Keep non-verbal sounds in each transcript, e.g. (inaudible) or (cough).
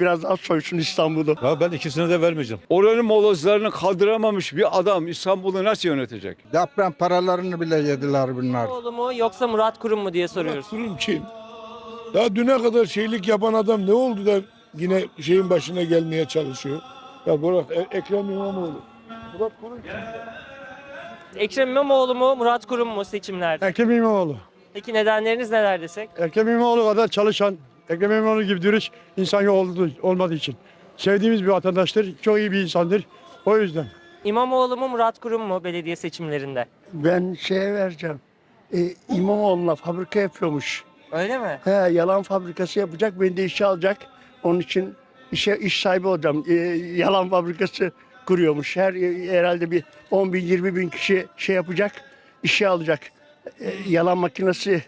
Biraz az soysun İstanbul'u. Ya ben ikisine de vermeyeceğim. Oranın molozlarını kaldıramamış bir adam İstanbul'u nasıl yönetecek? Deprem paralarını bile yediler bunlar. İmamoğlu mu yoksa Murat Kurum mu diye soruyoruz. Kurum kim? Daha düne kadar şeylik yapan adam ne oldu da yine şeyin başına gelmeye çalışıyor? Ya bırak E- Ekrem İmamoğlu. Murat Kurum kim? Ekrem İmamoğlu mu Murat Kurum mu seçimlerde? Ekrem İmamoğlu. Peki nedenleriniz neler desek? Ekrem İmamoğlu kadar çalışan, Ekrem İmamoğlu gibi dürüst insan oldu, olmadığı için. Sevdiğimiz bir vatandaştır, çok iyi bir insandır. O yüzden. İmamoğlu mu Murat Kurum mu belediye seçimlerinde? Ben şeye vereceğim. E, İmamoğlu'na fabrika yapıyormuş. Öyle mi? He, yalan fabrikası yapacak, beni de işe alacak. Onun için işe iş sahibi olacağım. E, yalan fabrikası kuruyormuş. Her herhalde bir 10 bin, 20 bin kişi şey yapacak, işe alacak. E, yalan makinesi e,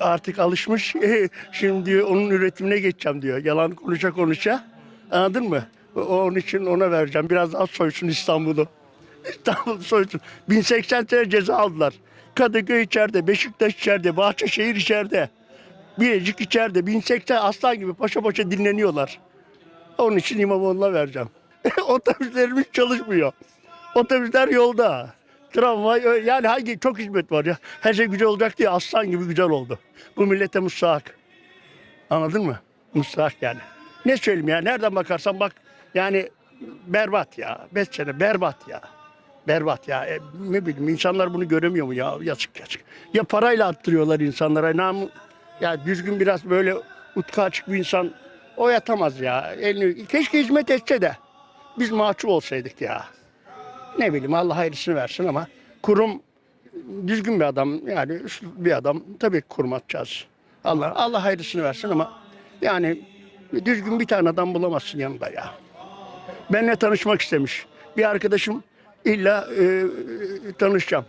artık alışmış. (laughs) Şimdi diyor onun üretimine geçeceğim diyor. Yalan konuşa konuşa. Anladın mı? Onun için ona vereceğim. Biraz az soysun İstanbul'u. (laughs) İstanbul soysun. 1080 sene ceza aldılar. Kadıköy içeride, Beşiktaş içeride, Bahçeşehir içeride. Bilecik içeride. 1080 aslan gibi paşa paşa dinleniyorlar. Onun için İmamoğlu'na vereceğim. (laughs) Otobüslerimiz çalışmıyor. Otobüsler yolda. Tramvay yani hangi çok hizmet var ya. Her şey güzel olacak diye aslan gibi güzel oldu. Bu millete müstahak. Anladın mı? Müstahak yani. Ne söyleyeyim ya? Nereden bakarsan bak yani berbat ya. Beş sene berbat ya. Berbat ya. E, ne bileyim insanlar bunu göremiyor mu ya? Yazık yazık. Ya parayla attırıyorlar insanlara. Nam ya düzgün biraz böyle utka açık bir insan o yatamaz ya. Elini, keşke hizmet etse de biz mahcup olsaydık ya. Ne bileyim Allah hayırlısını versin ama kurum düzgün bir adam yani bir adam tabii kurum atacağız. Allah Allah hayırlısını versin ama yani düzgün bir tane adam bulamazsın yanında ya. Benimle tanışmak istemiş. Bir arkadaşım illa e, tanışacağım.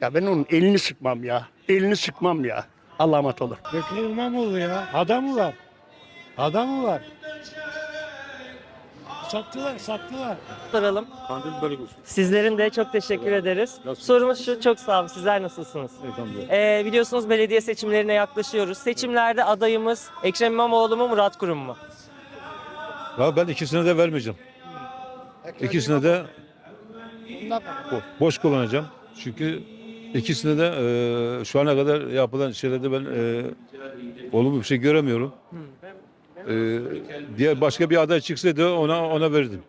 Ya ben onun elini sıkmam ya. Elini sıkmam ya. Allah'a emanet olun. Ekrem İmamoğlu ya. Adam mı var? Adam mı var? Sattılar, sattılar. Soralım. Kandil olsun. Sizlerin de çok teşekkür ederiz. Nasılsın? Sorumuz şu, çok sağ olun. Sizler nasılsınız? Elhamdülillah. Ee, biliyorsunuz belediye seçimlerine yaklaşıyoruz. Seçimlerde adayımız Ekrem İmamoğlu mu Murat Kurum mu? Ya ben ikisine de vermeyeceğim. İkisine de bo- boş kullanacağım. Çünkü ikisine de e, şu ana kadar yapılan şeylerde ben e, olumlu bir şey göremiyorum. E, diğer başka bir aday çıksaydı ona ona verirdim.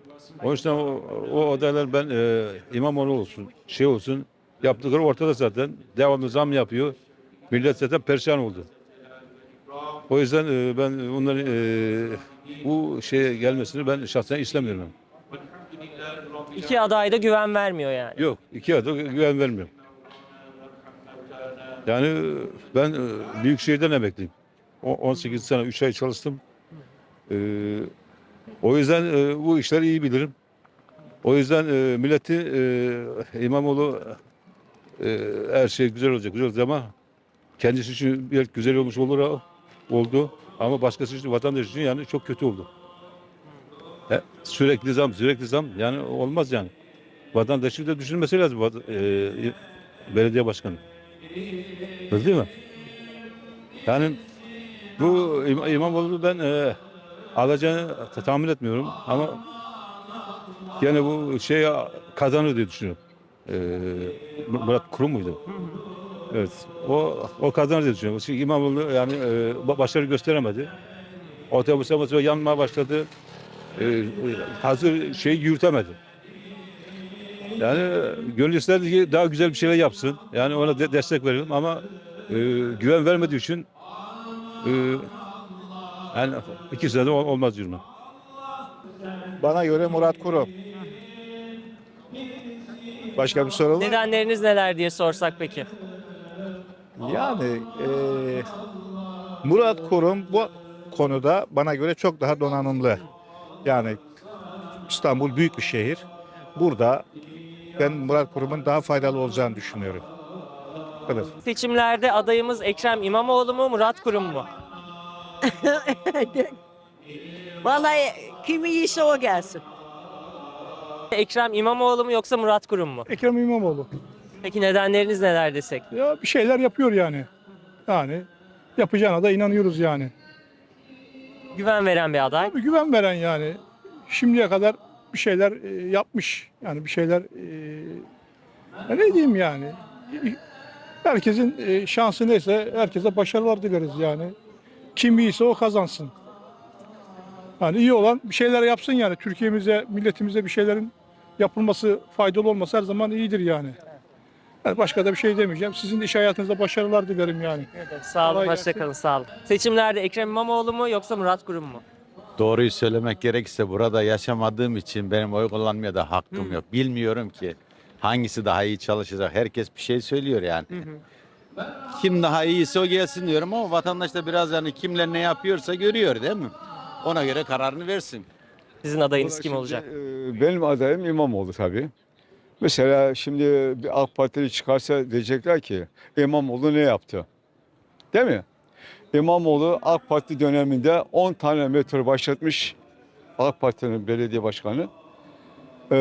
O yüzden o, o adaylar ben e, İmamoğlu olsun, şey olsun yaptıkları ortada zaten. Devamlı zam yapıyor. Millet zaten perişan oldu. O yüzden e, ben onların e, bu şeye gelmesini ben şahsen istemiyorum. İki aday da güven vermiyor yani. Yok, iki adı güven vermiyorum. Yani ben e, Büyükşehir'den emekliyim. O- 18 sene 3 ay çalıştım. E, o yüzden e, bu işleri iyi bilirim. O yüzden e, milleti e, İmamoğlu e, her şey güzel olacak, güzel olacak ama kendisi için bir güzel olmuş olur oldu. Ama başkası için, vatandaş için yani çok kötü oldu. E, sürekli zam, sürekli zam yani olmaz yani. Vatandaşı da düşünmesi lazım e, belediye başkanı. Değil mi? Yani bu İm- İmamoğlu'nu ben e, alacağını ta- tahmin etmiyorum ama gene bu şey kazanır diye düşünüyorum. E, Murat Kurum muydu? Evet. O o kazanır diye düşünüyorum. Çünkü İmamoğlu yani e, ba- başarı gösteremedi. Otobüse mesela yanmaya başladı. E, hazır şeyi yürütemedi. Yani gönül isterdi ki daha güzel bir şeyler yapsın. Yani ona de- destek verelim ama e, güven vermediği için e, yani ikisine de ol- olmaz ben. Bana göre Murat Kurum. Başka bir soru var mı? Nedenleriniz neler diye sorsak peki? Yani eee, Murat Kurum bu konuda bana göre çok daha donanımlı. Yani İstanbul büyük bir şehir. Burada ben Murat Kurum'un daha faydalı olacağını düşünüyorum. Bu kadar. Seçimlerde adayımız Ekrem İmamoğlu mu Murat Kurum mu? (laughs) Vallahi kimi iyiyse o gelsin. Ekrem İmamoğlu mu yoksa Murat Kurum mu? Ekrem İmamoğlu. Peki nedenleriniz neler desek? Ya bir şeyler yapıyor yani. Yani yapacağına da inanıyoruz yani. Güven veren bir aday. Tabii güven veren yani. Şimdiye kadar bir şeyler e, yapmış. Yani bir şeyler e, ya ne diyeyim yani. Herkesin e, şansı neyse herkese başarılar dileriz yani. Kim iyiyse o kazansın. Yani iyi olan bir şeyler yapsın yani. Türkiye'mize, milletimize bir şeylerin yapılması, faydalı olması her zaman iyidir yani. Yani başka da bir şey demeyeceğim. Sizin de iş hayatınızda başarılar dilerim yani. Sağ olun, Kolay gelsin. hoşçakalın, sağ olun. Seçimlerde Ekrem İmamoğlu mu yoksa Murat Kurum mu? Doğruyu söylemek gerekirse burada yaşamadığım için benim oy kullanmaya da hakkım yok. Bilmiyorum ki hangisi daha iyi çalışacak. Herkes bir şey söylüyor yani. Kim daha iyiyse o gelsin diyorum ama vatandaş da biraz yani kimler ne yapıyorsa görüyor değil mi? Ona göre kararını versin. Sizin adayınız kim şimdi, olacak? e, Benim adayım İmamoğlu tabii. Mesela şimdi bir AK Partili çıkarsa diyecekler ki İmamoğlu ne yaptı? Değil mi? İmamoğlu AK Parti döneminde 10 tane metro başlatmış. AK Parti'nin belediye başkanı. Ee,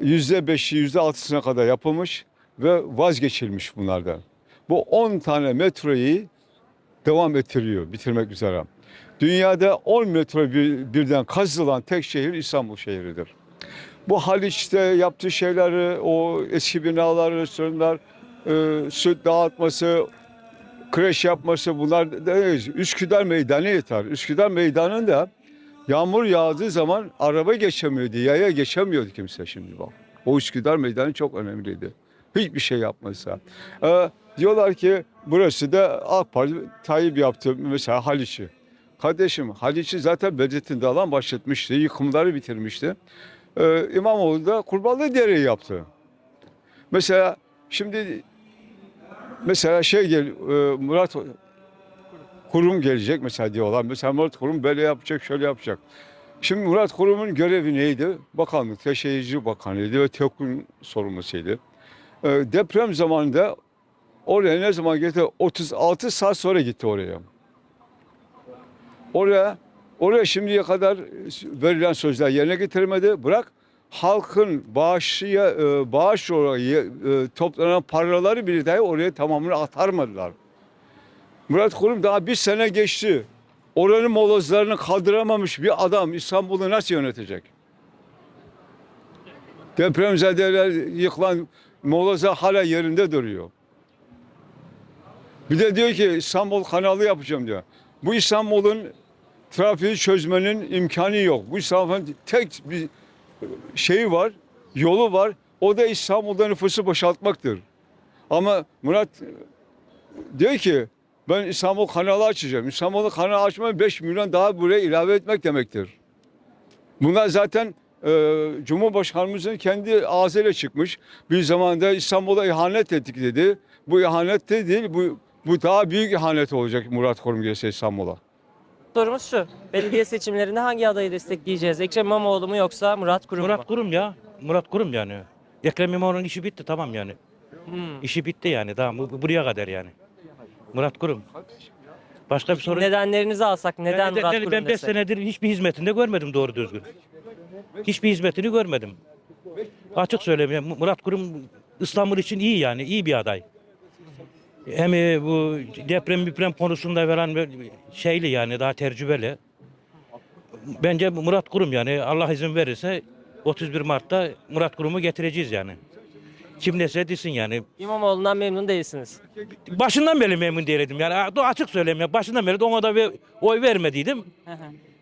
%5'i %6'sına kadar yapılmış ve vazgeçilmiş bunlardan. Bu 10 tane metroyu devam ettiriyor, bitirmek üzere. Dünyada 10 metro bir- birden kazılan tek şehir İstanbul şehridir. Bu Haliç'te yaptığı şeyleri, o eski binaları, restoranlar, e, süt dağıtması, kreş yapması bunlar da- Üsküdar Meydanı yeter. Üsküdar Meydanı'nda yağmur yağdığı zaman araba geçemiyordu, yaya geçemiyordu kimse şimdi bak. O Üsküdar Meydanı çok önemliydi. Hiçbir şey yapmasa. Ee, diyorlar ki burası da AK Parti Tayyip yaptı mesela Haliç'i. Kardeşim Haliç'i zaten Bedrettin alan başlatmıştı, yıkımları bitirmişti. Ee, İmamoğlu da Kurbanlı Dere'yi yaptı. Mesela şimdi mesela şey gel e, Murat Kurum gelecek mesela diyorlar. Mesela Murat Kurum böyle yapacak, şöyle yapacak. Şimdi Murat Kurum'un görevi neydi? Bakanlıkta Şehircilik Bakanlığıydı ve TEOK'un sorumlusuydu. Ee, deprem zamanında oraya ne zaman gitti? 36 saat sonra gitti oraya. Oraya oraya şimdiye kadar verilen sözler yerine getirmedi. Bırak halkın bağışıya, e, bağış olarak e, toplanan paraları bile dahi oraya tamamını atarmadılar. Murat Kurum daha bir sene geçti. Oranın molozlarını kaldıramamış bir adam İstanbul'u nasıl yönetecek? Depremzedeler yıkılan molozlar hala yerinde duruyor. Bir de diyor ki İstanbul kanalı yapacağım diyor. Bu İstanbul'un trafiği çözmenin imkanı yok. Bu İstanbul'un tek bir şeyi var, yolu var. O da İstanbul'da nüfusu boşaltmaktır. Ama Murat diyor ki ben İstanbul kanalı açacağım. İstanbul kanalı açmak 5 milyon daha buraya ilave etmek demektir. Bunlar zaten e, Cumhurbaşkanımızın kendi ağzıyla çıkmış. Bir zamanda İstanbul'a ihanet ettik dedi. Bu ihanet de değil, bu, bu daha büyük ihanet olacak Murat Kurum gelse İstanbul'a. Sorumuz şu. Belediye seçimlerinde hangi adayı destekleyeceğiz? Ekrem İmamoğlu mu yoksa Murat Kurum Murat mu? Kurum ya. Murat Kurum yani. Ekrem İmamoğlu'nun işi bitti tamam yani. Hmm. İşi bitti yani bu, bu- buraya kadar yani. Murat Kurum. Başka bir sorun. Nedenlerinizi alsak neden ben, Murat Kurum ben 5 desek? senedir hiçbir hizmetinde görmedim doğru düzgün. Hiçbir hizmetini görmedim. Açık söyleyeyim Murat Kurum İstanbul için iyi yani iyi bir aday. Hem e, bu deprem deprem konusunda veren şeyli yani daha tecrübeli. Bence Murat Kurum yani Allah izin verirse 31 Mart'ta Murat Kurum'u getireceğiz yani. Kim dese desin yani. İmamoğlu'ndan memnun değilsiniz. Başından beri memnun değildim yani açık söyleyeyim ya başından beri ona da oy vermediydim.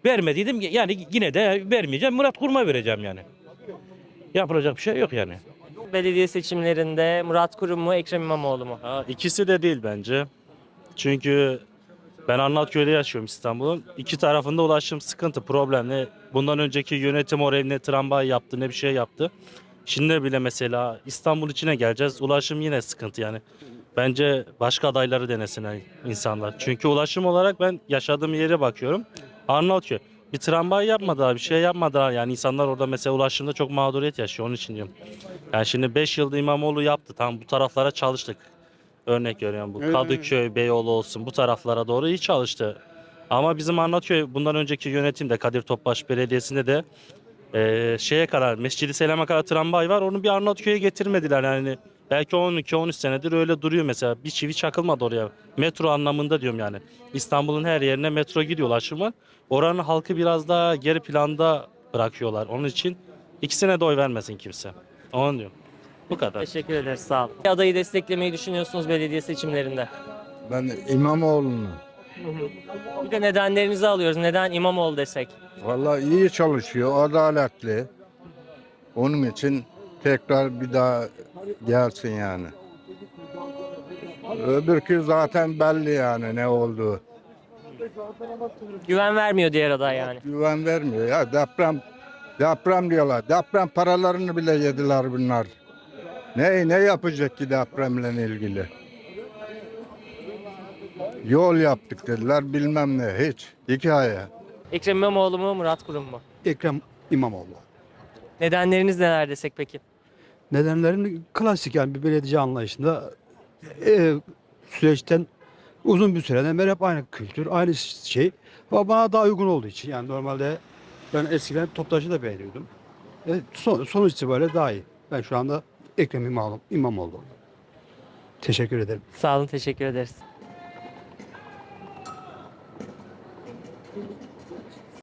Vermediydim yani yine de vermeyeceğim Murat Kurum'a vereceğim yani. Yapılacak bir şey yok yani. Belediye seçimlerinde Murat Kurum mu Ekrem İmamoğlu mu? Ha, ikisi de değil bence. Çünkü ben Arnavutköy'de yaşıyorum İstanbul'un. İki tarafında ulaşım sıkıntı, problemli. Bundan önceki yönetim oraya ne tramvay yaptı ne bir şey yaptı. Şimdi bile mesela İstanbul içine geleceğiz. Ulaşım yine sıkıntı yani. Bence başka adayları denesin insanlar. Çünkü ulaşım olarak ben yaşadığım yere bakıyorum. Arnavutköy. Bir tramvay yapmadılar, bir şey yapmadılar. Yani insanlar orada mesela ulaşımda çok mağduriyet yaşıyor. Onun için diyorum. Yani şimdi 5 yılda İmamoğlu yaptı. Tam bu taraflara çalıştık. Örnek veriyorum bu Kadıköy, Beyoğlu olsun bu taraflara doğru iyi çalıştı. Ama bizim Arnavutköy bundan önceki yönetimde Kadir Topbaş Belediyesi'nde de eee, şeye kadar Mescid-i Selam'a kadar tramvay var. Onu bir Arnavutköy'e getirmediler yani. Belki 12-13 senedir öyle duruyor mesela. Bir çivi çakılmadı oraya. Metro anlamında diyorum yani. İstanbul'un her yerine metro gidiyor ulaşım var. Oranın halkı biraz daha geri planda bırakıyorlar. Onun için ikisine de oy vermesin kimse. Onu diyorum. Bu kadar. Teşekkür ederiz sağ olun. Adayı desteklemeyi düşünüyorsunuz belediye seçimlerinde. Ben İmamoğlu'nu. Bir de nedenlerinizi alıyoruz. Neden İmamoğlu desek? Vallahi iyi çalışıyor, adaletli. Onun için tekrar bir daha gelsin yani. Öbürkü zaten belli yani ne olduğu. Güven vermiyor diğer aday yani. Güven vermiyor ya deprem deprem diyorlar. Deprem paralarını bile yediler bunlar. Ne ne yapacak ki depremle ilgili? Yol yaptık dediler bilmem ne hiç. Hikaye. Ekrem İmamoğlu mu Murat Kurum mu? Ekrem İmamoğlu. Nedenleriniz neler desek peki? Nedenlerin klasik yani bir belediye anlayışında e, süreçten uzun bir süreden beri hep aynı kültür, aynı şey. Ama bana daha uygun olduğu için yani normalde ben eskiden toptaşı da beğeniyordum. E, son, sonuç itibariyle daha iyi. Ben şu anda Ekrem İmamoğlu. İmamoğlu. Teşekkür ederim. Sağ olun teşekkür ederiz.